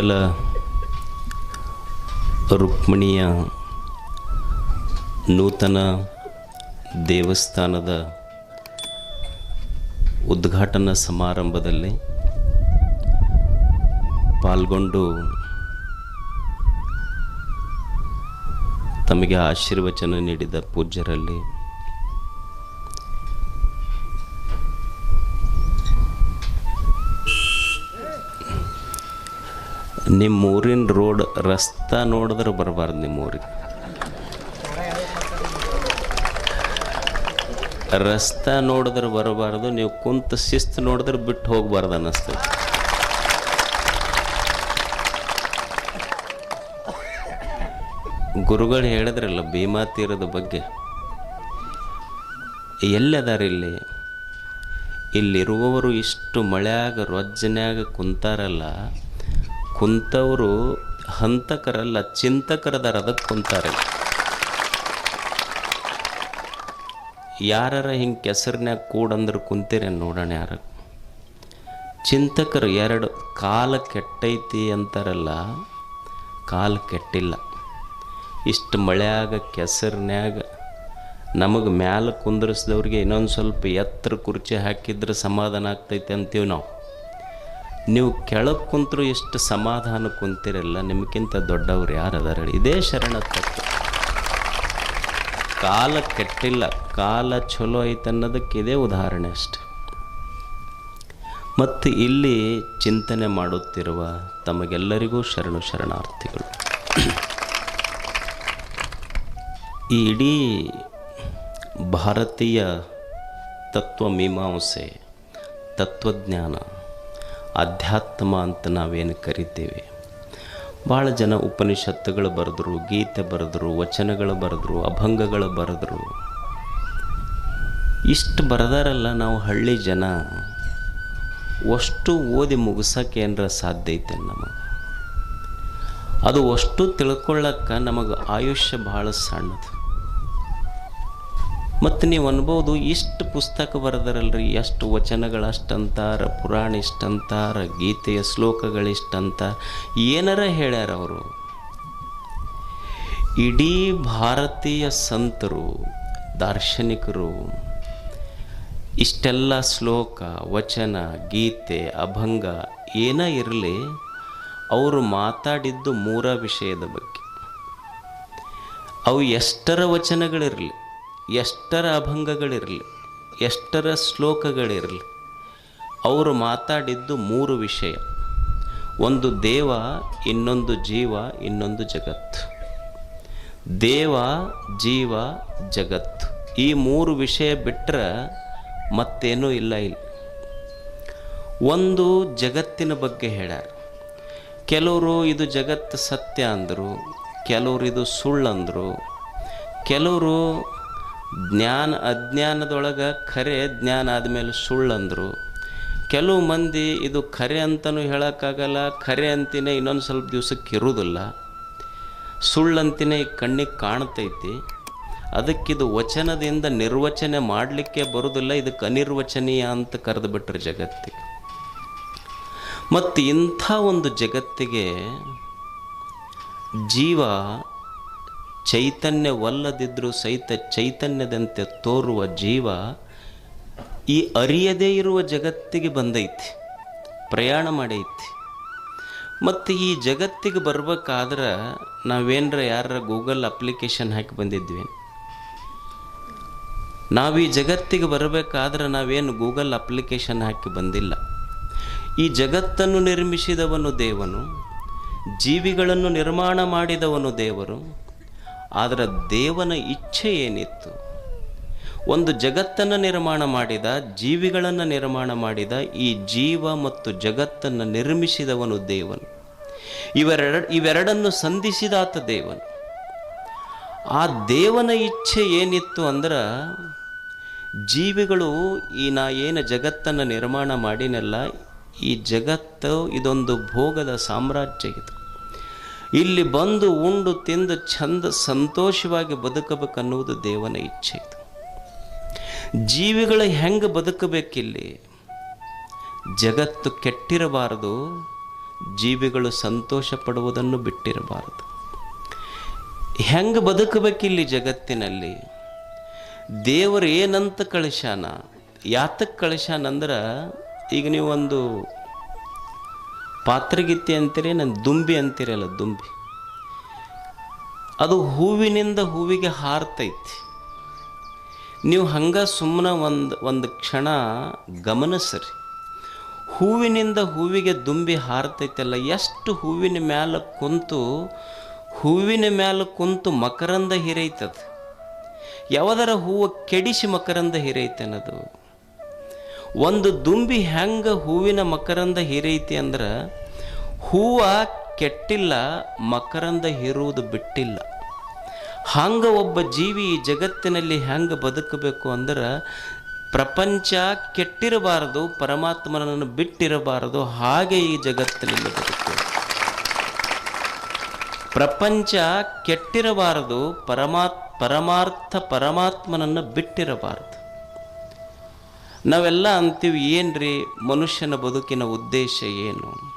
ವಿಠ್ಠಲ ರುಕ್ಮಿಣಿಯ ನೂತನ ದೇವಸ್ಥಾನದ ಉದ್ಘಾಟನಾ ಸಮಾರಂಭದಲ್ಲಿ ಪಾಲ್ಗೊಂಡು ತಮಗೆ ಆಶೀರ್ವಚನ ನೀಡಿದ ಪೂಜ್ಯರಲ್ಲಿ ನಿಮ್ಮ ಊರಿನ ರೋಡ್ ರಸ್ತೆ ನೋಡಿದ್ರೆ ಬರಬಾರ್ದು ನಿಮ್ಮ ಊರಿಗೆ ರಸ್ತಾ ನೋಡಿದ್ರೆ ಬರಬಾರ್ದು, ನೀವು ಕುಂತ ಶಿಸ್ತು ನೋಡಿದ್ರೆ ಬಿಟ್ಟು ಹೋಗ್ಬಾರ್ದು ಅನ್ನಿಸ್ತದೆ. ಗುರುಗಳು ಹೇಳಿದ್ರಲ್ಲ ಭೀಮಾ ತೀರದ ಬಗ್ಗೆ, ಎಲ್ಲದಾರ ಇಲ್ಲಿ, ಇಲ್ಲಿರುವವರು ಇಷ್ಟು ಮಳೆಯಾಗ, ರೊಜ್ಜನ್ಯಾಗ ಕುಂತಾರಲ್ಲ ಕುಂತವರು ಹಂತಕರಲ್ಲ, ಚಿಂತಕರದಾರ ಅದಕ್ಕೆ ಕುಂತಾರೆ. ಯಾರ ಹಿಂಗೆ ಕೆಸರಿನ್ಯಾಗ ಕೂಡಂದ್ರೆ ಕುಂತೀರ ನೋಡೋಣ ಯಾರು. ಚಿಂತಕರು ಎರಡು, ಕಾಲ ಕೆಟ್ಟೈತಿ ಅಂತಾರಲ್ಲ, ಕಾಲ ಕೆಟ್ಟಿಲ್ಲ. ಇಷ್ಟು ಮಳೆಯಾಗ, ಕೆಸರಿನ್ಯಾಗ, ನಮಗೆ ಮ್ಯಾಲೆ ಕುಂದರ್ಸಿದವ್ರಿಗೆ ಇನ್ನೊಂದು ಸ್ವಲ್ಪ ಎತ್ತರ ಕುರ್ಚಿ ಹಾಕಿದ್ರೆ ಸಮಾಧಾನ ಆಗ್ತೈತೆ ಅಂತೀವಿ ನಾವು. ನೀವು ಕೆಳಗೆ ಕುಂತರೂ ಎಷ್ಟು ಸಮಾಧಾನ ಕುಂತಿರಲ್ಲ, ನಿಮಗಿಂತ ದೊಡ್ಡವ್ರು ಯಾರು ಅದಾರ ಇದೇ ಶರಣ ತತ್ವ. ಕಾಲ ಕೆಟ್ಟಿಲ್ಲ, ಕಾಲ ಚಲೋ ಐತೆ ಅನ್ನೋದಕ್ಕೆ ಇದೇ ಉದಾಹರಣೆ ಅಷ್ಟೆ. ಮತ್ತು ಇಲ್ಲಿ ಚಿಂತನೆ ಮಾಡುತ್ತಿರುವ ತಮಗೆಲ್ಲರಿಗೂ ಶರಣು ಶರಣಾರ್ಥಿಗಳು. ಈ ಇಡೀ ಭಾರತೀಯ ತತ್ವ ಮೀಮಾಂಸೆ, ತತ್ವಜ್ಞಾನ ಅಧ್ಯಾತ್ಮ ಅಂತ ನಾವೇನು ಕರಿತೇವೆ? ಭಾಳ ಜನ ಉಪನಿಷತ್ತುಗಳು ಬರೆದ್ರು, ಗೀತೆ ಬರೆದ್ರು, ವಚನಗಳು ಬರೆದ್ರು, ಅಭಂಗಗಳು ಬರೆದ್ರು. ಇಷ್ಟು ಬರೆದಾರಲ್ಲ ನಾವು ಹಳ್ಳಿ ಜನ. ಅಷ್ಟು ಓದಿ ಮುಗಿಸೋಕೆ ಏನರ ಸಾಧ್ಯ ಐತೆ ನಮಗೆ? ಅದು ಅಷ್ಟು ತಿಳ್ಕೊಳ್ಳೋಕೆ ನಮಗೆ ಆಯುಷ್ಯ ಭಾಳ ಸಣ್ಣದು. ಮತ್ತು ನೀವು ಅನ್ಬೋದು ಇಷ್ಟು ಪುಸ್ತಕ ಬರೆದರಲ್ರಿ, ಎಷ್ಟು ವಚನಗಳು ಅಷ್ಟಂತಾರ, ಪುರಾಣ ಇಷ್ಟಂತಾರ, ಗೀತೆಯ ಶ್ಲೋಕಗಳಿಷ್ಟಂತ ಏನಾರ ಹೇಳ್ಯಾರ ಅವರು? ಇಡೀ ಭಾರತೀಯ ಸಂತರು, ದಾರ್ಶನಿಕರು, ಇಷ್ಟೆಲ್ಲ ಶ್ಲೋಕ, ವಚನ, ಗೀತೆ, ಅಭಂಗ ಏನೇ ಇರಲಿ, ಅವರು ಮಾತಾಡಿದ್ದು ಮೂರ ವಿಷಯದ ಬಗ್ಗೆ. ಅವು ಎಷ್ಟರ ವಚನಗಳಿರಲಿ? ಎಷ್ಟರ ಅಭಂಗಗಳಿರಲಿ, ಎಷ್ಟರ ಶ್ಲೋಕಗಳಿರಲಿ, ಅವರು ಮಾತಾಡಿದ್ದು ಮೂರು ವಿಷಯ. ಒಂದು ದೇವ, ಇನ್ನೊಂದು ಜೀವ, ಇನ್ನೊಂದು ಜಗತ್ತು ದೇವ, ಜೀವ ಜಗತ್ತು ಈ ಮೂರು ವಿಷಯ ಬಿಟ್ಟರೆ ಮತ್ತೇನೂ ಇಲ್ಲ ಇಲ್ಲಿ. ಒಂದು ಜಗತ್ತಿನ ಬಗ್ಗೆ ಹೇಳ್ಯಾರ. ಕೆಲವರು ಇದು ಜಗತ್ತು ಸತ್ಯ ಅಂದರು, ಕೆಲವರು ಇದು ಸುಳ್ಳಂದರು ಕೆಲವರು ಜ್ಞಾನ ಅಜ್ಞಾನದೊಳಗೆ ಖರೆ ಜ್ಞಾನ ಆದಮೇಲೆ ಸುಳ್ಳಂದರು. ಕೆಲವು ಮಂದಿ ಇದು ಖರೆ ಅಂತಲೂ ಹೇಳೋಕ್ಕಾಗಲ್ಲ, ಖರೆ ಅಂತಿನೇ ಇನ್ನೊಂದು ಸ್ವಲ್ಪ ದಿವ್ಸಕ್ಕೆ ಇರುವುದಿಲ್ಲ ಸುಳ್ಳಂತಿನೇ ಈ ಕಣ್ಣಿಗೆ ಕಾಣ್ತೈತಿ. ಅದಕ್ಕಿದು ವಚನದಿಂದ ನಿರ್ವಚನೆ ಮಾಡಲಿಕ್ಕೆ ಬರೋದಿಲ್ಲ ಇದಕ್ಕೆ ಅನಿರ್ವಚನೀಯ ಅಂತ ಕರೆದು ಬಿಟ್ರೆ ಜಗತ್ತಿಗೆ. ಮತ್ತು ಇಂಥ ಒಂದು ಜಗತ್ತಿಗೆ ಜೀವ ಚೈತನ್ಯವಲ್ಲದಿದ್ದರೂ ಸಹಿತ ಚೈತನ್ಯದಂತೆ ತೋರುವ ಜೀವ ಈ ಅರಿಯದೇ ಇರುವ ಜಗತ್ತಿಗೆ ಬಂದೈತಿ, ಪ್ರಯಾಣ ಮಾಡೈತಿ. ಮತ್ತು ಈ ಜಗತ್ತಿಗೆ ಬರ್ಬೇಕಾದ್ರೆ ನಾವೇನರ ಯಾರ ಗೂಗಲ್ ಅಪ್ಲಿಕೇಶನ್ ಹಾಕಿ ಬಂದಿದ್ವಿ. ನಾವು ಈ ಜಗತ್ತಿಗೆ ಬರಬೇಕಾದ್ರೆ ನಾವೇನು ಗೂಗಲ್ ಅಪ್ಲಿಕೇಶನ್ ಹಾಕಿ ಬಂದಿಲ್ಲ. ಈ ಜಗತ್ತನ್ನು ನಿರ್ಮಿಸಿದವನು ದೇವನು, ಜೀವಿಗಳನ್ನು ನಿರ್ಮಾಣ ಮಾಡಿದವನು ದೇವರು ಆದರೆ ದೇವನ ಇಚ್ಛೆ ಏನಿತ್ತು? ಒಂದು ಜಗತ್ತನ್ನು ನಿರ್ಮಾಣ ಮಾಡಿದ, ಜೀವಿಗಳನ್ನು ನಿರ್ಮಾಣ ಮಾಡಿದ ಈ ಜೀವ ಮತ್ತು ಜಗತ್ತನ್ನು ನಿರ್ಮಿಸಿದವನು ದೇವನು. ಇವೆರಡ, ಇವೆರಡನ್ನು ಸಂಧಿಸಿದಾತ ದೇವನು. ಆ ದೇವನ ಇಚ್ಛೆ ಏನಿತ್ತು ಅಂದ್ರೆ, ಜೀವಿಗಳು ಈ ನಾ ಏನು ಜಗತ್ತನ್ನು ನಿರ್ಮಾಣ ಮಾಡಿನಲ್ಲ, ಈ ಜಗತ್ತು ಇದೊಂದು ಭೋಗದ ಸಾಮ್ರಾಜ್ಯ ಇದು. ಇಲ್ಲಿ ಬಂದು ಉಂಡು ತಿಂದು ಚಂದ ಸಂತೋಷವಾಗಿ ಬದುಕಬೇಕನ್ನುವುದು ದೇವನ ಇಚ್ಛೆ ಇದು. ಜೀವಿಗಳು ಹೆಂಗೆ ಬದುಕಬೇಕಿಲ್ಲಿ? ಜಗತ್ತು ಕೆಟ್ಟಿರಬಾರದು, ಜೀವಿಗಳು ಸಂತೋಷ ಪಡುವುದನ್ನು ಬಿಟ್ಟಿರಬಾರದು. ಹೆಂಗೆ ಬದುಕಬೇಕಿಲ್ಲಿ ಜಗತ್ತಿನಲ್ಲಿ? ದೇವರು ಏನಂತ ಕಳಿಸ್ಯಾನ? ಯಾತಕ್ಕೆ ಕಳಿಸ್ಯಾನಂದ್ರೆ ಈಗ ನೀವು ಒಂದು ಪಾತ್ರಗಿತ್ತಿ ಅಂತೀರಿ ನನ್ನ ದುಂಬಿ ಅಂತೀರಲ್ಲ ದುಂಬಿ. ಅದು ಹೂವಿನಿಂದ ಹೂವಿಗೆ ಹಾರ್ತೈತಿ. ನೀವು ಹಂಗೆ ಸುಮ್ಮನೆ ಒಂದು ಒಂದು ಕ್ಷಣ ಗಮನಿಸ್ರಿ ಹೂವಿನಿಂದ ಹೂವಿಗೆ ದುಂಬಿ ಹಾರ್ತೈತಲ್ಲ, ಎಷ್ಟು ಹೂವಿನ ಮ್ಯಾಲೆ ಕುಂತು, ಹೂವಿನ ಮ್ಯಾಲೆ ಕುಂತು ಮಕರಂದ ಹಿರೈತದ? ಯಾವದರ ಹೂವು ಕೆಡಿಸಿ ಮಕರಂದ ಹಿರೈತೆ ಒಂದು ದುಂಬಿ ಹೆಂಗ ಹೂವಿನ ಮಕರಂದ ಹೀರೈತಿ ಅಂದ್ರೆ ಹೂವ ಕೆಟ್ಟಿಲ್ಲ, ಮಕರಂದ ಹೀರುವುದು ಬಿಟ್ಟಿಲ್ಲ. ಹಂಗೆ ಒಬ್ಬ ಜೀವಿ ಈ ಜಗತ್ತಿನಲ್ಲಿ ಹೆಂಗೆ ಬದುಕಬೇಕು ಅಂದ್ರೆ ಪ್ರಪಂಚ ಕೆಟ್ಟಿರಬಾರದು, ಪರಮಾತ್ಮನನ್ನು ಬಿಟ್ಟಿರಬಾರದು, ಹಾಗೆ ಈ ಜಗತ್ತಿನಲ್ಲಿ ಬದುಕು. ಪ್ರಪಂಚ ಕೆಟ್ಟಿರಬಾರದು, ಪರಮಾತ್, ಪರಮಾರ್ಥ ಪರಮಾತ್ಮನನ್ನು ಬಿಟ್ಟಿರಬಾರದು. ನಾವೆಲ್ಲ ಅಂತೀವಿ, ಏನ್ರಿ ಮನುಷ್ಯನ ಬದುಕಿನ ಉದ್ದೇಶ ಏನು?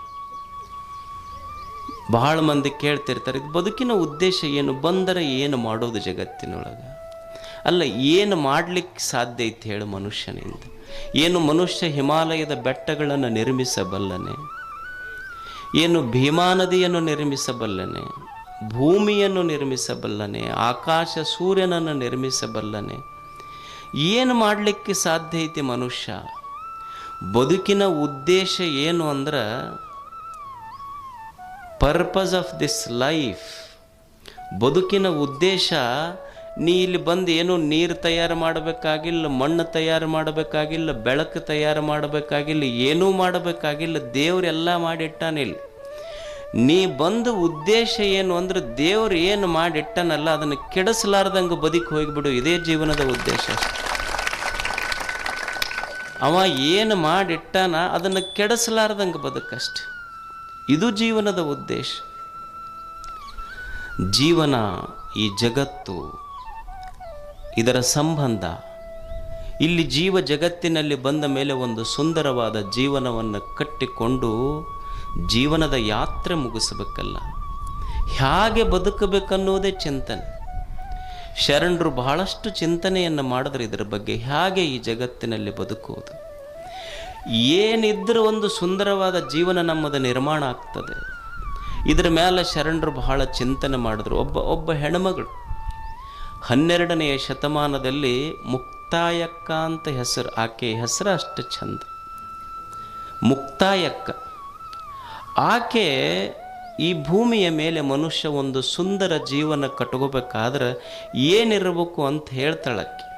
ಬಹಳ ಮಂದಿ ಕೇಳ್ತಿರ್ತಾರೆ ಬದುಕಿನ ಉದ್ದೇಶ ಏನು? ಬಂದರೆ ಏನು ಮಾಡೋದು ಜಗತ್ತಿನೊಳಗೆ? ಅಲ್ಲ, ಏನು ಮಾಡಲಿಕ್ಕೆ ಸಾಧ್ಯ ಐತೆ ಹೇಳು ಮನುಷ್ಯನಿಂದ? ಏನು ಮನುಷ್ಯ ಹಿಮಾಲಯದ ಬೆಟ್ಟಗಳನ್ನು ನಿರ್ಮಿಸಬಲ್ಲನೆ? ಏನು ಭೀಮಾ ನದಿಯನ್ನು ನಿರ್ಮಿಸಬಲ್ಲನೆ? ಭೂಮಿಯನ್ನು ನಿರ್ಮಿಸಬಲ್ಲನೆ? ಆಕಾಶ ಸೂರ್ಯನನ್ನು ನಿರ್ಮಿಸಬಲ್ಲನೆ? ಏನು ಮಾಡಲಿಕ್ಕೆ ಸಾಧ್ಯ ಐತಿ ಮನುಷ್ಯ? ಬದುಕಿನ ಉದ್ದೇಶ ಏನು ಅಂದ್ರೆ ಪರ್ಪಸ್ ಆಫ್ ದಿಸ್ ಲೈಫ್ ಬದುಕಿನ ಉದ್ದೇಶ, ನೀ ಇಲ್ಲಿ ಬಂದು ಏನು ನೀರು ತಯಾರು ಮಾಡಬೇಕಾಗಿಲ್ಲ, ಮಣ್ಣು ತಯಾರು ಮಾಡಬೇಕಾಗಿಲ್ಲ, ಬೆಳಕು ತಯಾರು ಮಾಡಬೇಕಾಗಿಲ್ಲ, ಏನೂ ಮಾಡಬೇಕಾಗಿಲ್ಲ ದೇವರೆಲ್ಲ ಮಾಡಿಟ್ಟಾನಿಲ್ಲ ನೀ ಬಂದ ಉದ್ದೇಶ ಏನು ಅಂದ್ರೆ ದೇವ್ರು ಏನು ಮಾಡಿಟ್ಟನಲ್ಲ, ಅದನ್ನು ಕೆಡಿಸಲಾರ್ದಂಗೆ ಬದುಕಿ ಹೋಗಿಬಿಡು. ಇದೇ ಜೀವನದ ಉದ್ದೇಶ ಅವ ಏನು ಮಾಡಿಟ್ಟಾನ, ಅದನ್ನು ಕೆಡಿಸಲಾರ್ದಂಗೆ ಬದುಕಷ್ಟೆ ಇದು ಜೀವನದ ಉದ್ದೇಶ. ಜೀವನ ಈ ಜಗತ್ತು, ಇದರ ಸಂಬಂಧ. ಇಲ್ಲಿ ಜೀವ ಜಗತ್ತಿನಲ್ಲಿ ಬಂದ ಮೇಲೆ ಒಂದು ಸುಂದರವಾದ ಜೀವನವನ್ನು ಕಟ್ಟಿಕೊಂಡು ಜೀವನದ ಯಾತ್ರೆ ಮುಗಿಸಬೇಕಲ್ಲ? ಹೇಗೆ ಬದುಕಬೇಕನ್ನೋದೇ ಚಿಂತನೆ. ಶರಣರು ಬಹಳಷ್ಟು ಚಿಂತನೆಯನ್ನು ಮಾಡಿದ್ರೆ ಇದರ ಬಗ್ಗೆ ಹೇಗೆ ಈ ಜಗತ್ತಿನಲ್ಲಿ ಬದುಕುವುದು? ಏನಿದ್ರೂ ಒಂದು ಸುಂದರವಾದ ಜೀವನ ನಮ್ಮದು ನಿರ್ಮಾಣ ಆಗ್ತದೆ. ಇದರ ಮೇಲೆ ಶರಣರು ಬಹಳ ಚಿಂತನೆ ಮಾಡಿದ್ರು. ಒಬ್ಬ ಒಬ್ಬ ಹೆಣ್ಮಗಳು ಹನ್ನೆರಡನೆಯ ಶತಮಾನದಲ್ಲಿ ಮುಕ್ತಾಯಕ್ಕ ಅಂತ ಹೆಸರು ಆಕೆಯ ಹೆಸರು ಅಷ್ಟು ಚಂದ. ಮುಕ್ತಾಯಕ್ಕ. ಆಕೆ ಈ ಭೂಮಿಯ ಮೇಲೆ ಮನುಷ್ಯ ಒಂದು ಸುಂದರ ಜೀವನ ಕಟ್ಕೋಬೇಕಾದ್ರೆ ಏನಿರಬೇಕು ಅಂತ ಹೇಳ್ತಾಳಕ್ಕೆ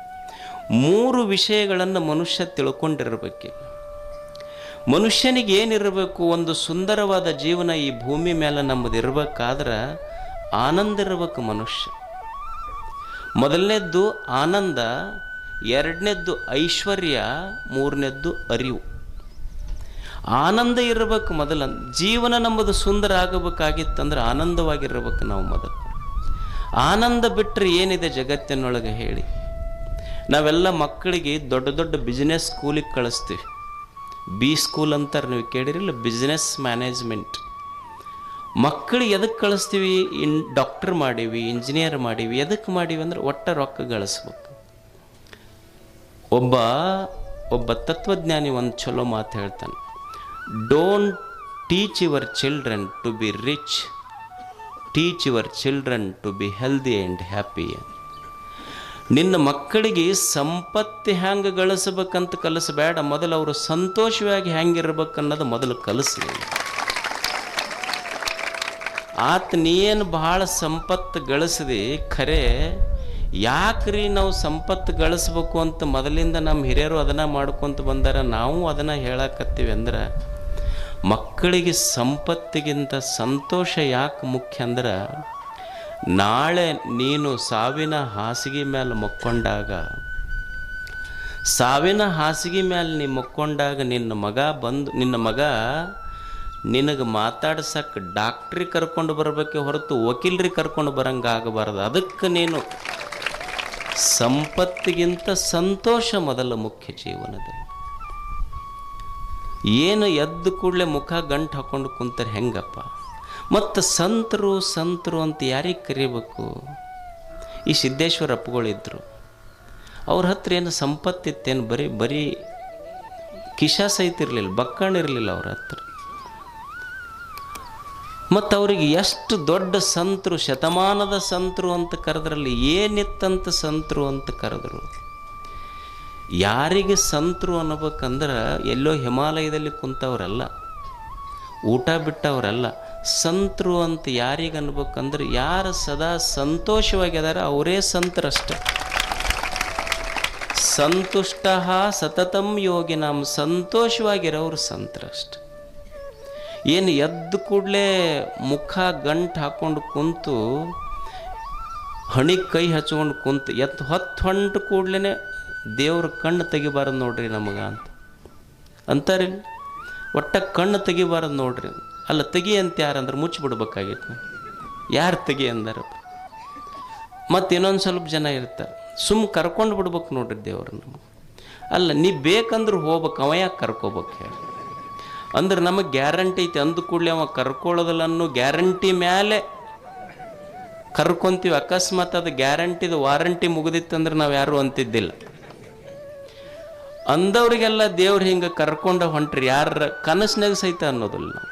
ಮೂರು ವಿಷಯಗಳನ್ನು ಮನುಷ್ಯ ತಿಳ್ಕೊಂಡಿರಬೇಕು. ಮನುಷ್ಯನಿಗೆ ಏನಿರಬೇಕು, ಒಂದು ಸುಂದರವಾದ ಜೀವನ ಈ ಭೂಮಿ ಮೇಲೆ ನಮ್ಮದು ಇರಬೇಕಾದ್ರೆ ಆನಂದ ಇರಬೇಕು ಮನುಷ್ಯ. ಮೊದಲನೇದ್ದು ಆನಂದ, ಎರಡನೇದ್ದು ಐಶ್ವರ್ಯ, ಮೂರನೇದ್ದು ಅರಿವು. ಆನಂದ ಇರಬೇಕು ಮೊದಲ. ಜೀವನ ನಮ್ಮದು ಸುಂದರ ಆಗಬೇಕಾಗಿತ್ತಂದ್ರೆ ಆನಂದವಾಗಿರ್ಬೇಕು ನಾವು ಮೊದಲು. ಆನಂದ ಬಿಟ್ಟರೆ ಏನಿದೆ ಜಗತ್ತಿನೊಳಗೆ ಹೇಳಿ. ನಾವೆಲ್ಲ ಮಕ್ಕಳಿಗೆ ದೊಡ್ಡ ದೊಡ್ಡ ಬಿಸ್ನೆಸ್ ಸ್ಕೂಲಿಗೆ ಕಳಿಸ್ತೀವಿ. ಬಿ ಸ್ಕೂಲ್ ಅಂತಾರೆ ನೀವು ಕೇಳಿರಿಲ್ಲ ಬಿಸ್ನೆಸ್ ಮ್ಯಾನೇಜ್ಮೆಂಟ್ ಮಕ್ಕಳಿಗೆ ಎದಕ್ಕೆ ಕಳಿಸ್ತೀವಿ? ಇನ್ ಡಾಕ್ಟರ್ ಮಾಡೀವಿ ಇಂಜಿನಿಯರ್ ಮಾಡೀವಿ ಎದಕ್ಕೆ ಮಾಡೀವಿ ಅಂದ್ರೆ ಒಟ್ಟ ರೊಕ್ಕ ಗಳಿಸ್ಬೇಕು. ಒಬ್ಬ ಒಬ್ಬ ತತ್ವಜ್ಞಾನಿ ಒಂದು ಚಲೋ ಮಾತು ಹೇಳ್ತಾನೆ. Don't teach your children to be rich teach your children to be healthy and happy ನಿನ್ನ ಮಕ್ಕಳಿಗೆ ಸಂಪತ್ತು ಹೆಂಗೆ ಗಳಿಸ್ಬೇಕಂತ ಕಲಿಸಬೇಡ. ಮೊದಲು ಅವರು ಸಂತೋಷವಾಗಿ ಅನ್ನೋದು ಮೊದಲು ಕಲಿಸಿ. ಆತ ನೀನು ಭಾಳ ಸಂಪತ್ತು ಗಳಿಸಿದೆ. ಖರೆ, ಯಾಕ್ರಿ ನಾವು ಸಂಪತ್ತು ಗಳಿಸ್ಬೇಕು ಅಂತ ಮೊದಲಿಂದ ನಮ್ಮ ಹಿರಿಯರು ಅದನ್ನು ಮಾಡ್ಕೊತ ಬಂದಾರ. ನಾವು ಅದನ್ನು ಹೇಳಕತ್ತೀವಿ ಅಂದ್ರೆ ಮಕ್ಕಳಿಗೆ ಸಂಪತ್ತಿಗಿಂತ ಸಂತೋಷ ಯಾಕೆ ಮುಖ್ಯ ಅಂದ್ರೆ, ನಾಳೆ ನೀನು ಸಾವಿನ ಹಾಸಿಗೆ ಮೇಲೆ ಮಕ್ಕೊಂಡಾಗ, ಸಾವಿನ ಹಾಸಿಗೆ ಮೇಲೆ ನೀ ಮಕ್ಕೊಂಡಾಗ ನಿನ್ನ ಮಗ ಬಂದು, ನಿನ್ನ ಮಗ ನಿನಗೆ ಮಾತಾಡ್ಸಕ್ಕೆ ಡಾಕ್ಟ್ರಿಗೆ ಕರ್ಕೊಂಡು ಬರಬೇಕೆ ಹೊರತು ವಕೀಲರಿಗೆ ಕರ್ಕೊಂಡು ಬರಂಗೆ ಆಗಬಾರ್ದು. ಅದಕ್ಕೆ ನೀನು ಸಂಪತ್ತಿಗಿಂತ ಸಂತೋಷ ಮೊದಲ ಮುಖ್ಯ ಜೀವನದಲ್ಲಿ. ಏನು ಎದ್ದು ಕೂಡಲೇ ಮುಖ ಗಂಟು ಹಾಕೊಂಡು ಕುಂತಾರೆ ಹೆಂಗಪ್ಪ? ಮತ್ತು ಸಂತರು ಸಂತರು ಅಂತ ಯಾರಿಗೆ ಕರಿಬೇಕು? ಈ ಸಿದ್ದೇಶ್ವರ ಅಪ್ಪಗಳಿದ್ರು. ಅವ್ರ ಹತ್ರ ಏನು ಸಂಪತ್ತಿತ್ತೇನು ಬರೀ ಬರೀ ಕಿಶಾ ಸಹಿತ ಇರಲಿಲ್ಲ ಬಕ್ಕಣ್ಣ ಇರಲಿಲ್ಲ ಅವ್ರ ಹತ್ರ. ಮತ್ತು ಅವರಿಗೆ ಎಷ್ಟು ದೊಡ್ಡ ಸಂತರು, ಶತಮಾನದ ಸಂತರು ಅಂತ ಕರೆದ್ರಲ್ಲಿ ಏನಿತ್ತಂತ ಸಂತರು ಅಂತ ಕರೆದ್ರು. ಯಾರಿಗೆ ಸಂತರು ಅನ್ನಬೇಕಂದ್ರೆ ಎಲ್ಲೋ ಹಿಮಾಲಯದಲ್ಲಿ ಕುಂತವರಲ್ಲ, ಊಟ ಬಿಟ್ಟವರಲ್ಲ, ಸಂತರು ಅಂತ ಯಾರಿಗೆ ಅನ್ಬೇಕಂದ್ರೆ ಯಾರು ಸದಾ ಸಂತೋಷವಾಗಿದ್ದಾರೆ ಅವರೇ ಸಂತರಷ್ಟೆ ಸಂತುಷ್ಟ ಸತತಂ ಯೋಗಿ ನಮ್ಮ ಸಂತೋಷವಾಗಿರೋರು ಸಂತರಷ್ಟೆ ಏನು ಎದ್ದು ಕೂಡಲೇ ಮುಖ ಗಂಟು ಹಾಕ್ಕೊಂಡು ಕುಂತು ಹಣಿಗೆ ಕೈ ಹಚ್ಕೊಂಡು ಕುಂತು ಎತ್ತು ಹೊತ್ತು ಹೊಂಟು ಕೂಡ್ಲೇ ದೇವ್ರ ಕಣ್ಣು ತೆಗಿಬಾರದು ನೋಡ್ರಿ ನಮಗೆ ಅಂತ. ಅಂತಾರೆ? ಒಟ್ಟ ಕಣ್ಣು ತೆಗಿಬಾರದು ನೋಡ್ರಿ. ಅಲ್ಲ, ತೆಗಿ ಅಂತ ಯಾರಂದ್ರೆ ಮುಚ್ಚಿಬಿಡ್ಬೇಕಾಗಿತ್ತು ಯಾರು ತೆಗಿ ಅಂದಾರ? ಮತ್ತು ಇನ್ನೊಂದು ಸ್ವಲ್ಪ ಜನ ಇರ್ತಾರೆ ಸುಮ್ಮ ಕರ್ಕೊಂಡು ಬಿಡ್ಬೇಕು ನೋಡ್ರಿ ದೇವ್ರ ನಮಗೆ. ಅಲ್ಲ, ನೀ ಬೇಕಂದ್ರೆ ಹೋಗ್ಬೇಕು, ಅವ ಯಾಕೆ ಕರ್ಕೋಬೇಕು ಹೇಳಿ. ಅಂದ್ರೆ ನಮಗೆ ಗ್ಯಾರಂಟಿ ಐತಿ, ಅಂದ ಕೂಡಲೇ ಅವ ಕರ್ಕೊಳ್ಳೋದಿಲ್ಲ ಅನ್ನೋ ಗ್ಯಾರಂಟಿ ಮೇಲೆ ಕರ್ಕೊಂತೀವಿ. ಅಕಸ್ಮಾತ್ ಅದು ಗ್ಯಾರಂಟಿದು ವಾರಂಟಿ ಮುಗಿದಿತ್ತಂದ್ರೆ ನಾವು ಯಾರು ಅಂತಿದ್ದಿಲ್ಲ. ಅಂದವ್ರಿಗೆಲ್ಲ ದೇವ್ರು ಹಿಂಗೆ ಕರ್ಕೊಂಡು ಹೊಂಟ್ರಿ ಯಾರ ಕನಸಿನಾಗ ಸಹಿತ ಅನ್ನೋದಿಲ್ಲ ನಾವು.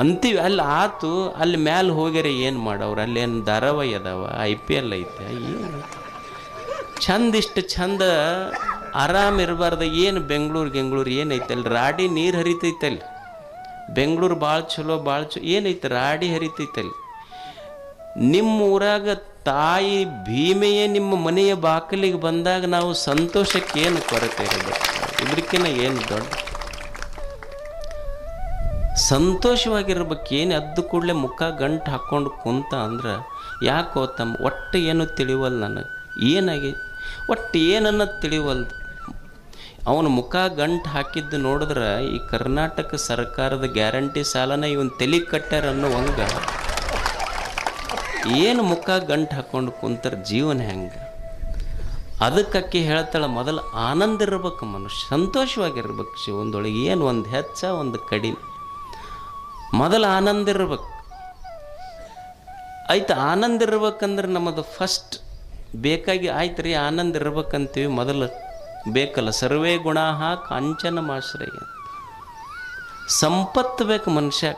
ಅಂತೀವಿ, ಅಲ್ಲಿ ಆತು, ಅಲ್ಲಿ ಮ್ಯಾಲೆ ಹೋಗ್ಯಾರ ಏನು ಮಾಡವ್ರು? ಅಲ್ಲೇನು ಧಾರಾವಾಹಿ ಅದಾವ? ಐ ಪಿ ಎಲ್ ಐತೆ, ಏನು? ಚಂದ ಇಷ್ಟು ಚಂದ ಆರಾಮ ಇರಬಾರ್ದು, ಏನು ಬೆಂಗಳೂರು ಗೆಂಗಳೂರು ಏನೈತೆ? ಅಲ್ಲಿ ರಾಡಿ ನೀರು ಹರಿತೈತಲ್ಲಿ ಬೆಂಗಳೂರು ಭಾಳ ಚಲೋ ಭಾಳ ಚಲೋ ಏನೈತೆ? ರಾಡಿ ಹರಿತೈತಲ್ಲಿ ನಿಮ್ಮ ಊರಾಗ ತಾಯಿ ಭೀಮೆಯೇ ನಿಮ್ಮ ಮನೆಯ ಬಾಕಲಿಗೆ ಬಂದಾಗ ನಾವು ಸಂತೋಷಕ್ಕೆ ಏನು ಕೊರತೆ ಇರಬೇಕು? ಇದಕ್ಕಿಂತ ಏನು ದೊಡ್ಡ? ಸಂತೋಷವಾಗಿರ್ಬೇಕೇನು? ಎದ್ದು ಕೂಡಲೇ ಮುಖ ಗಂಟು ಹಾಕ್ಕೊಂಡು ಕುಂತ ಅಂದ್ರೆ ಯಾಕೋ ತಮ್ಮ ಒಟ್ಟು ಏನು ತಿಳಿವಲ್ಲ ನನಗೆ? ಏನಾಗಿ? ಒಟ್ಟು ಏನನ್ನ ತಿಳಿವಲ್ದು? ಅವನು ಮುಖ ಗಂಟು ಹಾಕಿದ್ದು ನೋಡಿದ್ರೆ ಈ ಕರ್ನಾಟಕ ಸರ್ಕಾರದ ಗ್ಯಾರಂಟಿ ಸಾಲನ ಇವನು ತಲೆ ಕಟ್ಟಾರ ಅನ್ನೋ ಹಂಗ ಏನು ಮುಖ ಗಂಟು ಹಾಕ್ಕೊಂಡು ಕುಂತಾರ ಜೀವನ ಹೆಂಗೆ? ಅದಕ್ಕೆ ಹೇಳ್ತಾಳೆ, ಮೊದಲು ಆನಂದ ಇರ್ಬೇಕು ಮನುಷ್ಯ, ಸಂತೋಷವಾಗಿರ್ಬೇಕು ಜೀವನದೊಳಗೆ. ಏನು ಒಂದು ಹೆಚ್ಚ, ಒಂದು ಕಡಿಮೆ ಮೊದಲು ಆನಂದ ಇರ್ಬೇಕು. ಆಯ್ತು, ಆನಂದ ಇರ್ಬೇಕಂದ್ರೆ ನಮ್ಮದು ಫಸ್ಟ್ ಬೇಕಾಗಿ ಆಯ್ತು ರೀ ಆನಂದ ಇರ್ಬೇಕಂತೀವಿ. ಮೊದಲು ಬೇಕಲ್ಲ, ಸರ್ವೇ ಗುಣ ಕಾಂಚನ ಮಾಶ್ರಯ ಸಂಪತ್ತು ಬೇಕು ಮನುಷ್ಯ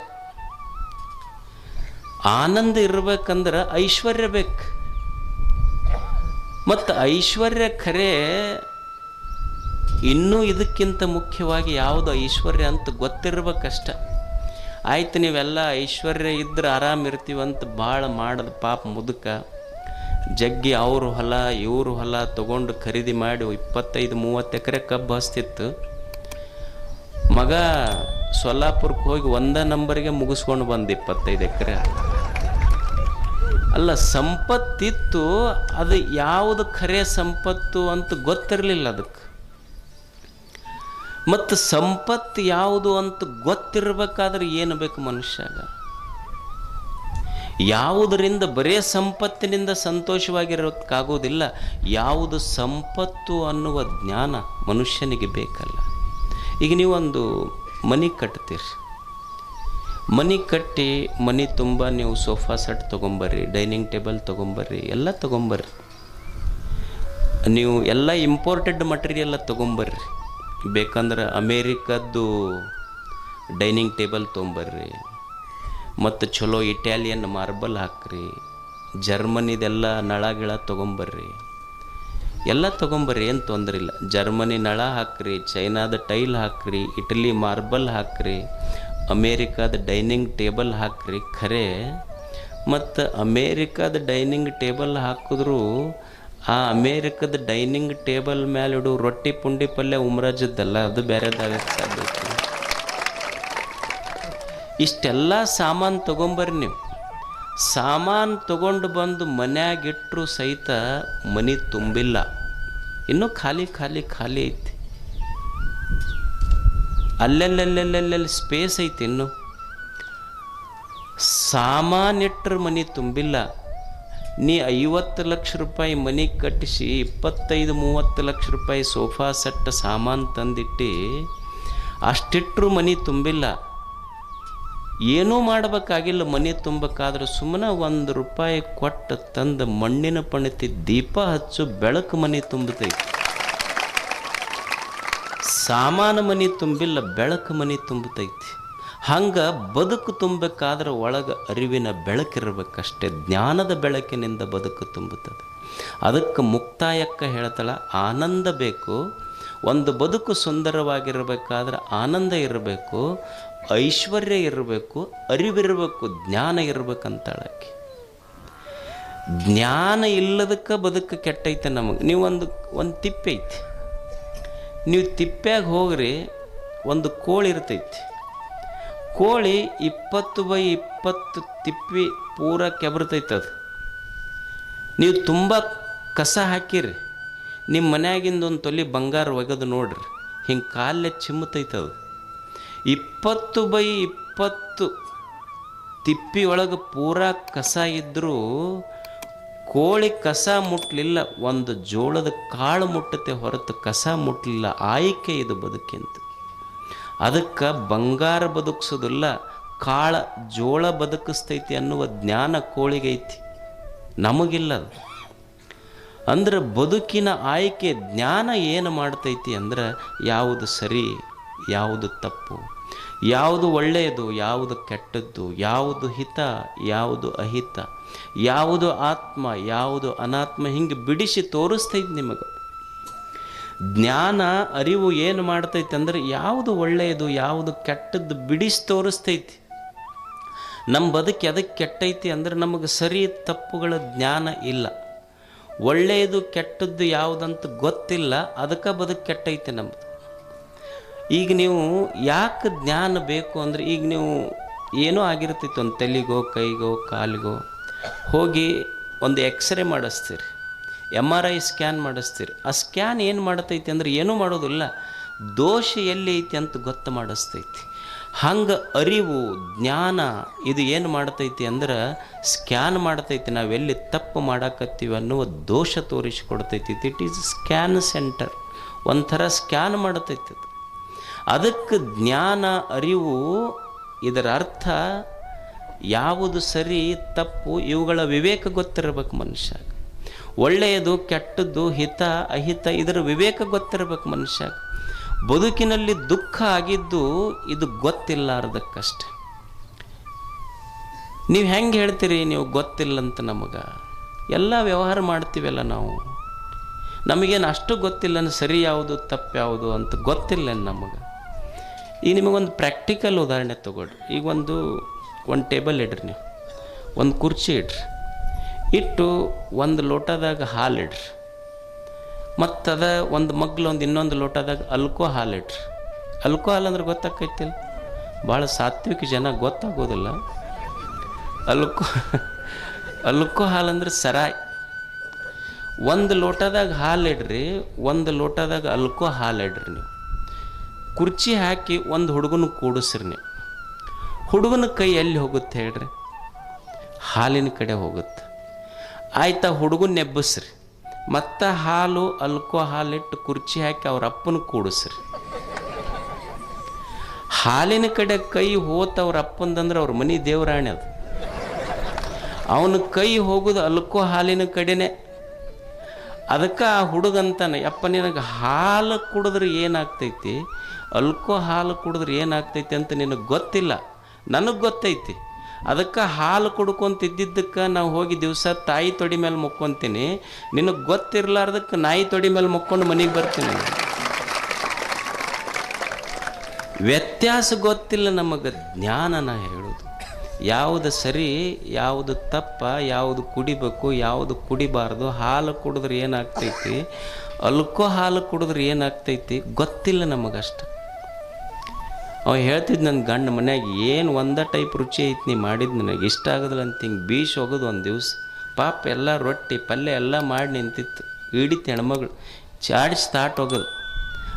ಆನಂದ ಇರ್ಬೇಕಂದ್ರೆ ಐಶ್ವರ್ಯ ಬೇಕು. ಮತ್ತು ಐಶ್ವರ್ಯ ಖರೆ ಇನ್ನೂ ಇದಕ್ಕಿಂತ ಮುಖ್ಯವಾಗಿ ಯಾವುದು ಐಶ್ವರ್ಯ ಅಂತ ಗೊತ್ತಿರ್ಬೇಕಷ್ಟ. ಆಯ್ತು ನೀವೆಲ್ಲ ಐಶ್ವರ್ಯ ಇದ್ರೆ ಆರಾಮ್ ಇರ್ತೀವಂತ ಭಾಳ ಮಾಡದ ಪಾಪ ಮುದುಕ. ಜಗ್ಗಿ ಅವರು ಹೊಲ, ಇವರು ಹೊಲ ತಗೊಂಡು ಖರೀದಿ ಮಾಡಿ ಇಪ್ಪತ್ತೈದು ಮೂವತ್ತು ಎಕರೆ ಕಬ್ಬು ಹಸ್ತಿತ್ತು ಮಗ ಸೊಲ್ಲಾಪುರಕ್ಕೆ ಹೋಗಿ ಒಂದೇ ನಂಬರಿಗೆ ಮುಗಿಸ್ಕೊಂಡು ಬಂದು ಇಪ್ಪತ್ತೈದು ಎಕರೆ ಅಲ್ಲ, ಸಂಪತ್ತಿತ್ತು, ಅದು ಯಾವುದು ಖರೆ ಸಂಪತ್ತು ಅಂತ ಗೊತ್ತಿರಲಿಲ್ಲ ಅದಕ್ಕೆ. ಮತ್ತು ಸಂಪತ್ತು ಯಾವುದು ಅಂತ ಗೊತ್ತಿರಬೇಕಾದ್ರೆ ಏನು ಬೇಕು ಮನುಷ್ಯಾಗ? ಯಾವುದರಿಂದ ಬರೇ ಸಂಪತ್ತಿನಿಂದ ಸಂತೋಷವಾಗಿರೋಕ್ಕಾಗೋದಿಲ್ಲ, ಯಾವುದು ಸಂಪತ್ತು ಅನ್ನುವ ಜ್ಞಾನ ಮನುಷ್ಯನಿಗೆ ಬೇಕಲ್ಲ. ಈಗ ನೀವೊಂದು ಮನೆ ಕಟ್ತೀರಿ. ಮನೆ ಕಟ್ಟಿ ಮನೆ ತುಂಬ ನೀವು ಸೋಫಾ ಸೆಟ್ ತೊಗೊಂಬರ್ರಿ, ಡೈನಿಂಗ್ ಟೇಬಲ್ ತೊಗೊಂಬರ್ರಿ, ಎಲ್ಲ ತೊಗೊಂಬರ್ರಿ. ನೀವು ಎಲ್ಲ ಇಂಪೋರ್ಟೆಡ್ ಮಟೀರಿಯಲ್ಲ ತೊಗೊಂಬರ್ರಿ. ಬೇಕಂದ್ರೆ ಅಮೇರಿಕದ್ದು ಡೈನಿಂಗ್ ಟೇಬಲ್ ತೊಗೊಂಬರ್ರಿ. ಮತ್ತು ಚಲೋ ಇಟಾಲಿಯನ್ ಮಾರ್ಬಲ್ ಹಾಕ್ರಿ. ಜರ್ಮನಿದೆಲ್ಲ ನಳ ಗಿಳ ತೊಗೊಂಬರ್ರಿ. ಎಲ್ಲ ತೊಗೊಂಬರ್ರಿ, ಏನು ತೊಂದರೆ ಇಲ್ಲ. ಜರ್ಮನಿ ನಳ ಹಾಕ್ರಿ, ಚೈನಾದ ಟೈಲ್ ಹಾಕ್ರಿ, ಇಟಲಿ ಮಾರ್ಬಲ್ ಹಾಕ್ರಿ, ಅಮೇರಿಕಾದ ಡೈನಿಂಗ್ ಟೇಬಲ್ ಹಾಕ್ರಿ, ಖರೆ. ಮತ್ತು ಅಮೇರಿಕಾದ ಡೈನಿಂಗ್ ಟೇಬಲ್ ಹಾಕಿದ್ರು, ಆ ಅಮೇರಿಕದ ಡೈನಿಂಗ್ ಟೇಬಲ್ ಮೇಲೆ ಇಡು ರೊಟ್ಟಿ ಪುಂಡಿ ಪಲ್ಯ ಉಮ್ರಾಜದ್ದಲ್ಲ, ಅದು ಬೇರೆದಾಗಕ್ಕೆ ಸಾಧ್ಯ ಐತಿ. ಇಷ್ಟೆಲ್ಲ ಸಾಮಾನು ತೊಗೊಂಬರ್ರಿ ನೀವು. ಸಾಮಾನು ತಗೊಂಡು ಬಂದು ಮನ್ಯಾಗಿಟ್ಟರು ಸಹಿತ ಮನೆ ತುಂಬಿಲ್ಲ. ಇನ್ನೂ ಖಾಲಿ ಖಾಲಿ ಖಾಲಿ ಐತಿ. ಅಲ್ಲೆಲ್ಲೆಲ್ಲೆಲ್ಲೆಲ್ಲಿ ಸ್ಪೇಸ್ ಐತಿ ಇನ್ನು. ಸಾಮಾನಿಟ್ರ ಮನೆ ತುಂಬಿಲ್ಲ. ನೀ ಐವತ್ತು ಲಕ್ಷ ರೂಪಾಯಿ ಮನೆ ಕಟ್ಟಿಸಿ ಇಪ್ಪತ್ತೈದು, ಮೂವತ್ತು ಲಕ್ಷ ರೂಪಾಯಿ ಸೋಫಾ ಸೆಟ್ ಸಾಮಾನು ತಂದಿಟ್ಟು ಅಷ್ಟಿಟ್ಟರು ಮನೆ ತುಂಬಿಲ್ಲ. ಏನೂ ಮಾಡಬೇಕಾಗಿಲ್ಲ, ಮನೆ ತುಂಬಕ್ಕಾದ್ರೆ ಸುಮ್ಮನೆ ಒಂದು ರೂಪಾಯಿ ಕೊಟ್ಟು ತಂದು ಮಣ್ಣಿನ ಪಣಿತಿ ದೀಪ ಹಚ್ಚು ಬೆಳಕು ಮನೆ ತುಂಬತೈತಿ. ಸಾಮಾನು ಮನೆ ತುಂಬಿಲ್ಲ, ಬೆಳಕು ಮನೆ ತುಂಬತೈತಿ. ಹಂಗೆ ಬದುಕು ತುಂಬಬೇಕಾದ್ರೆ ಒಳಗೆ ಅರಿವಿನ ಬೆಳಕಿರಬೇಕಷ್ಟೇ, ಜ್ಞಾನದ ಬೆಳಕಿನಿಂದ ಬದುಕು ತುಂಬುತ್ತದೆ. ಅದಕ್ಕೆ ಮುಕ್ತಾಯಕ್ಕ ಹೇಳ್ತಾಳೆ, ಆನಂದ ಬೇಕು. ಒಂದು ಬದುಕು ಸುಂದರವಾಗಿರಬೇಕಾದ್ರೆ ಆನಂದ ಇರಬೇಕು. ಐಶ್ವರ್ಯ ಇರಬೇಕು, ಅರಿವಿರಬೇಕು, ಜ್ಞಾನ ಇರಬೇಕಂತಾಳಕ್ಕೆ ಜ್ಞಾನ ಇಲ್ಲದಕ್ಕೆ ಬದುಕು ಕೆಟ್ಟೈತೆ ನಮಗೆ. ನೀವೊಂದು ಒಂದು ತಿಪ್ಪೆ ಐತಿ. ನೀವು ತಿಪ್ಪ್ಯಾಗ ಹೋಗ್ರಿ, ಒಂದು ಕೋಳಿ ಇರ್ತೈತಿ. ಕೋಳಿ ಇಪ್ಪತ್ತು ಬೈ ಇಪ್ಪತ್ತು ತಿಪ್ಪಿ ಪೂರ ಕೆಬರ್ತೈತೆ ಅದು. ನೀವು ತುಂಬ ಕಸ ಹಾಕಿರಿ. ನಿಮ್ಮ ಮನ್ಯಾಗಿಂದ ಒಂದು ತೊಲಿ ಬಂಗಾರ ಒಗೆದು ನೋಡ್ರಿ. ಹಿಂಗೆ ಕಾಲೇ ಚಿಮ್ಮತೈತೆ ಅದು. ಇಪ್ಪತ್ತು ಬೈ ಇಪ್ಪತ್ತು ತಿಪ್ಪಿ ಒಳಗೆ ಪೂರಾ ಕಸ ಇದ್ದರೂ ಕೋಳಿ ಕಸ ಮುಟ್ಟಲಿಲ್ಲ ಒಂದು ಜೋಳದ ಕಾಳು ಮುಟ್ಟತೆ ಹೊರತು ಕಸ ಮುಟ್ಟಲಿಲ್ಲ ಆಯ್ಕೆ ಇದು ಬದುಕಿಂತ. ಅದಕ್ಕೆ ಬಂಗಾರ ಬದುಕಿಸೋದಿಲ್ಲ, ಕಾಳ ಜೋಳ ಬದುಕಿಸ್ತೈತಿ ಅನ್ನುವ ಜ್ಞಾನ ಕೋಳಿಗೈತಿ ನಮಗಿಲ್ಲ ಅದು. ಅಂದ್ರೆ ಬದುಕಿನ ಆಯ್ಕೆ ಜ್ಞಾನ ಏನು ಮಾಡ್ತೈತಿ ಅಂದ್ರೆ, ಯಾವುದು ಸರಿ ಯಾವುದು ತಪ್ಪು? ಯಾವುದು ಒಳ್ಳೆಯದು, ಯಾವುದು ಕೆಟ್ಟದ್ದು? ಯಾವುದು ಹಿತ, ಯಾವುದು ಅಹಿತ? ಯಾವುದು ಆತ್ಮ, ಯಾವುದು ಅನಾತ್ಮ? ಹಿಂಗೆ ಬಿಡಿಸಿ ತೋರಿಸ್ತೈತಿ ನಿಮಗೆ. ಜ್ಞಾನ, ಅರಿವು ಏನು ಮಾಡ್ತೈತೆ ಅಂದ್ರೆ ಯಾವುದು ಒಳ್ಳೆಯದು, ಯಾವುದು ಕೆಟ್ಟದ್ದು ಬಿಡಿಸಿ ತೋರಿಸ್ತೈತಿ. ನಮ್ಮ ಬದುಕು ಎದಕ್ಕೆ ಕೆಟ್ಟೈತಿ ಅಂದ್ರೆ ನಮಗೆ ಸರಿ ತಪ್ಪುಗಳ ಜ್ಞಾನ ಇಲ್ಲ. ಒಳ್ಳೆಯದು ಕೆಟ್ಟದ್ದು ಯಾವುದಂತ ಗೊತ್ತಿಲ್ಲ, ಅದಕ್ಕೆ ಬದುಕು ಕೆಟ್ಟೈತೆ ನಮ್ಮದು ಈಗ ನೀವು ಯಾಕೆ ಜ್ಞಾನ ಬೇಕು ಅಂದರೆ ಈಗ ನೀವು ಏನೋ ಆಗಿರ್ತಿತ್ತು ಒಂದು ತಲೆಗೋ ಕೈಗೋ ಕಾಲಿಗೋ, ಹೋಗಿ ಒಂದು ಎಕ್ಸ್ರೇ ಮಾಡಿಸ್ತೀರಿ ಎಂ ಆರ್ ಐ ಸ್ಕ್ಯಾನ್ ಮಾಡಿಸ್ತೀರಿ. ಆ ಸ್ಕ್ಯಾನ್ ಏನು ಮಾಡ್ತೈತಿ ಅಂದ್ರೆ ಏನೂ ಮಾಡೋದಿಲ್ಲ, ದೋಷ ಎಲ್ಲಿ ಐತಿ ಅಂತ ಗೊತ್ತು ಮಾಡಿಸ್ತೈತಿ. ಹಂಗೆ ಅರಿವು, ಜ್ಞಾನ ಇದು ಏನು ಮಾಡ್ತೈತಿ ಅಂದ್ರೆ ಸ್ಕ್ಯಾನ್ ಮಾಡ್ತೈತಿ. ನಾವೆಲ್ಲಿ ತಪ್ಪು ಮಾಡಾಕತ್ತೀವಿ ಅನ್ನುವ ದೋಷ ತೋರಿಸಿಕೊಡ್ತೈತಿ ಇಟ್ ಈಸ್ ಸ್ಕ್ಯಾನ್ ಸೆಂಟರ್ ಒಂಥರ ಸ್ಕ್ಯಾನ್ ಮಾಡ್ತೈತಿ ಅದು. ಅದಕ್ಕೆ ಜ್ಞಾನ ಅರಿವು ಇದರ ಅರ್ಥ ಯಾವುದು ಸರಿ, ತಪ್ಪು, ಇವುಗಳ ವಿವೇಕ ಗೊತ್ತಿರಬೇಕು ಮನುಷ್ಯ. ಒಳ್ಳೆಯದು, ಕೆಟ್ಟದ್ದು, ಹಿತ, ಅಹಿತ, ಇದರ ವಿವೇಕ ಗೊತ್ತಿರಬೇಕು ಮನುಷ್ಯ. ಬದುಕಿನಲ್ಲಿ ದುಃಖ ಆಗಿದ್ದು ಇದು ಗೊತ್ತಿಲ್ಲಾರ್ದಕ್ಕಷ್ಟೆ. ನೀವು ಹೆಂಗೆ ಹೇಳ್ತೀರಿ, ನೀವು ಗೊತ್ತಿಲ್ಲ ಅಂತ ನಮಗೆ? ಎಲ್ಲ ವ್ಯವಹಾರ ಮಾಡ್ತೀವಲ್ಲ ನಾವು. ನಮಗೇನು ಅಷ್ಟು ಗೊತ್ತಿಲ್ಲ ಸರಿ ಯಾವುದು, ತಪ್ಪು ಯಾವುದು ಅಂತ ಗೊತ್ತಿಲ್ಲ ನಮಗೆ? ಈಗ ನಿಮಗೊಂದು ಪ್ರಾಕ್ಟಿಕಲ್ ಉದಾಹರಣೆ ತೊಗೊಳ್ರಿ. ಈಗ ಒಂದು ಒಂದು ಟೇಬಲ್ ಇಡ್ರಿ ನೀವು. ಒಂದು ಕುರ್ಚಿ ಇಡ್ರಿ. ಇಟ್ಟು ಒಂದು ಲೋಟದಾಗ ಹಾಲು ಇಡ್ರಿ. ಮತ್ತು ಅದ ಒಂದು ಮಗ್ಲು ಒಂದು ಇನ್ನೊಂದು ಲೋಟದಾಗ ಅಲ್ಕೋ ಹಾಲು ಇಡ್ರಿ. ಅಲ್ಕೋ ಹಾಲು ಅಂದ್ರೆ ಗೊತ್ತಾಕೈತಿಲ್ಲ ಭಾಳ ಸಾತ್ವಿಕ ಜನ, ಗೊತ್ತಾಗೋದಿಲ್ಲ. ಅಲ್ಕೋ ಅಲ್ಕೋ ಹಾಲು ಅಂದ್ರೆ ಸರಾಯ್. ಒಂದು ಲೋಟದಾಗ ಹಾಲು ಇಡ್ರಿ, ಒಂದು ಲೋಟದಾಗ ಅಲ್ಕೋ ಹಾಲು ಇಡ್ರಿ ನೀವು. ಕುರ್ಚಿ ಹಾಕಿ ಒಂದು ಹುಡುಗನ ಕೂಡಿಸ್ರಿ ಹುಡುಗನ ಕೈ ಎಲ್ಲಿ ಹೋಗುತ್ತೆ ಹೇಳ್ರಿ? ಹಾಲಿನ ಕಡೆ ಹೋಗುತ್ತೆ. ಆಯ್ತಾ ಹುಡುಗನ ನೆಬ್ಬಿಸ್ರಿ. ಮತ್ತು ಹಾಲು, ಅಲ್ಕೋ ಇಟ್ಟು ಕುರ್ಚಿ ಹಾಕಿ ಅವ್ರ ಅಪ್ಪನ ಕೂಡಿಸ್ರಿ. ಹಾಲಿನ ಕಡೆ ಕೈ ಹೋತ ಅವ್ರ ಅಪ್ಪಂದಂದ್ರೆ ಅವ್ರ ಮನೆ ದೇವರಾಣೆ ಅದು. ಅವನ ಕೈ ಹೋಗೋದು ಅಲ್ಕೋ ಹಾಲಿನ ಕಡೆನೆ. ಅದಕ್ಕೆ ಆ ಹುಡುಗಂತಾನೆ ಅಪ್ಪ ನಿನಗೆ ಹಾಲು ಕುಡಿದ್ರೆ ಏನಾಗ್ತೈತಿ? ಅಲ್ಕೋ ಹಾಲು ಕುಡಿದ್ರೆ ಏನಾಗ್ತೈತಿ ಅಂತ ನಿನಗೆ ಗೊತ್ತಿಲ್ಲ. ನನಗೆ ಗೊತ್ತೈತಿ. ಅದಕ್ಕೆ ಹಾಲು ಕುಡ್ಕೊಂತಿದ್ದಕ್ಕೆ ನಾವು ಹೋಗಿ ದಿವಸ ತಾಯಿ ತೊಡಿ ಮೇಲೆ ಮುಕ್ಕೊತೀನಿ. ನಿನಗೆ ಗೊತ್ತಿರಲಾರ್ದಕ್ಕೆ ನಾಯಿ ತೊಡಿ ಮೇಲೆ ಮುಕ್ಕೊಂಡು ಮನೆಗೆ ಬರ್ತೀನಿ. ವ್ಯತ್ಯಾಸ ಗೊತ್ತಿಲ್ಲ ನಮಗೆ, ಜ್ಞಾನನ ಹೇಳೋದು. ಯಾವುದು ಸರಿ, ಯಾವುದು ತಪ್ಪ, ಯಾವುದು ಕುಡಿಬೇಕು, ಯಾವುದು ಕುಡಿಬಾರ್ದು, ಹಾಲು ಕುಡಿದ್ರೆ ಏನಾಗ್ತೈತಿ? ಅಲ್ಕೋ ಹಾಲು ಕುಡಿದ್ರೆ ಏನಾಗ್ತೈತಿ? ಗೊತ್ತಿಲ್ಲ ನಮಗಷ್ಟು. ಅವ ಹೇಳ್ತಿದ್ದು ನನ್ನ ಗಂಡ ಮನ್ಯಾಗ ಏನು ಒಂದ ಟೈಪ್ ರುಚಿ ಐತಿ ನೀ ಮಾಡಿದ್ದು ನನಗೆ ಇಷ್ಟ ಆಗೋದಿಲ್ಲ ಅಂತ ಹಿಂಗೆ ಬೀಸ್ ಹೋಗೋದು ಒಂದು ದಿವ್ಸ. ಪಾಪ ಎಲ್ಲ ರೊಟ್ಟಿ, ಪಲ್ಯ ಎಲ್ಲ ಮಾಡಿ ನಿಂತಿತ್ತು. ಹಿಡಿತು ಹೆಣ್ಮಗಳು. ಚಾಡಿಸಿ ತಾಟ್ ಹೋಗೋದು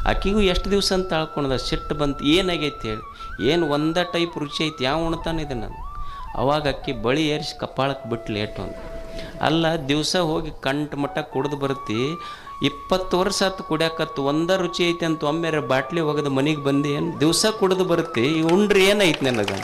ಆಕಿಗೂ ಎಷ್ಟು ದಿವಸ ಅಂತ ಆಳ್ಕೊಂಡದ ಸಿಟ್ಟು ಬಂತು. ಏನಾಗೈತಿ ಹೇಳಿ. ಏನು ಒಂದ ಟೈಪ್ ರುಚಿ ಐತಿ? ಯಾವ ಉಣ್ತಾನೆ ಇದೆ ನಾನು? ಅವಾಗ ಅಕ್ಕಿ ಬಳಿ ಏರಿಸಿ ಕಪ್ಪಾಳಕ್ಕೆ ಬಿಟ್ಟು ಲೇಟ್ ಒಂದು ಅಲ್ಲ, ದಿವಸ ಹೋಗಿ ಕಂಟು ಮಟ್ಟ ಕುಡ್ದು ಬರ್ತಿ. ಇಪ್ಪತ್ತು ವರ್ಷ ಆತು ಕುಡಿಯಾಕತ್ತು, ಒಂದ ರುಚಿ ಐತೆ ಅಂತ ಒಮ್ಮೆ ಬಾಟ್ಲಿ ಒಗೆದು ಮನೆಗೆ ಬಂದು ಏನು ದಿವಸ ಕುಡಿದು ಬರುತ್ತೆ, ಈ ಉಂಡ್ರಿ ಏನೈತೆ ನನಗೆ?